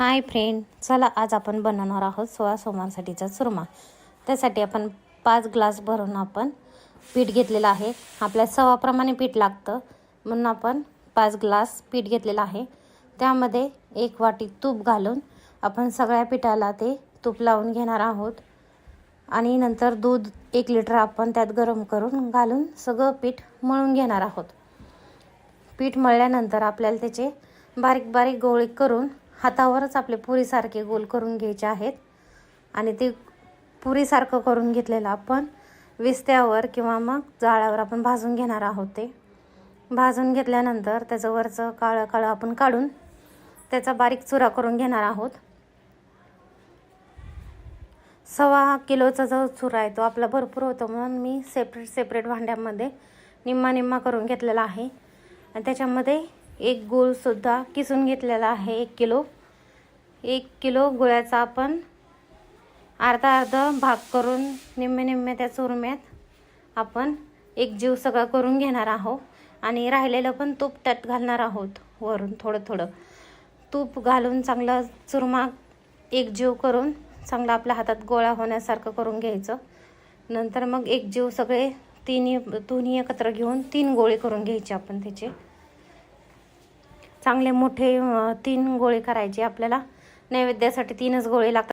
Hi friend चला आज आपण बनवणार आहोत सोळा सोमवारसाठीचा चुरमा. त्यासाठी आपण पाच ग्लास भरून आपण पीठ घेतलेलं आहे. आपल्या सवाप्रमाणे पीठ लागतं. म्हणून आपण पाच ग्लास पीठ घेतलेलं आहे. त्यामध्ये एक वाटी तूप घालून आपण सगळ्या पिठाला ते तूप लावून घेणार आहोत. आणि नंतर दूध एक लिटर आपण त्यात गरम करून घालून सगळं पीठ मळून घेणार आहोत. पीठ मळल्यानंतर आपल्याला त्याचे बारीक बारीक गोळे करून हातावरच आपले पुरीसारखे गोल करून घ्यायचे आहेत. आणि ते पुरीसारखं करून घेतलेलं आपण विस्त्यावर किंवा मग जाळावर आपण भाजून घेणार आहोत ते. भाजून घेतल्यानंतर त्याचं वरचं काळं काळं आपण काढून त्याचा बारीक चुरा करून घेणार आहोत. सव्वा किलोचा जो चुरा आहे तो आपला भरपूर होतो म्हणून मी सेपरेट सेपरेट भांड्यामध्ये निम्मा निम्मा करून घेतलेला आहे. आणि त्याच्यामध्ये एक गुळसुद्धा किसून घेतलेला आहे एक किलो. एक किलो गुळाचा आपण अर्धा अर्धा भाग करून निम्मे निम्मे त्या चुरम्यात आपण एक जीव सगळं करून घेणार आहोत. आणि राहिलेलं पण तूप त्यात घालणार आहोत वरून थोडं थोडं. तूप घालून चांगलं चुरमा एक जीव करून चांगला आपल्या हातात गोळा होण्यासारखं करून घ्यायचं. नंतर मग एक जीव सगळे तिन्ही दोन्ही एकत्र घेऊन तीन गोळे करून घ्यायचे आपण त्याचे. चांगले मोठे तीन गोळे करायचे आपल्याला. नैवेद्यासाठी तीनच गोळे लागतात.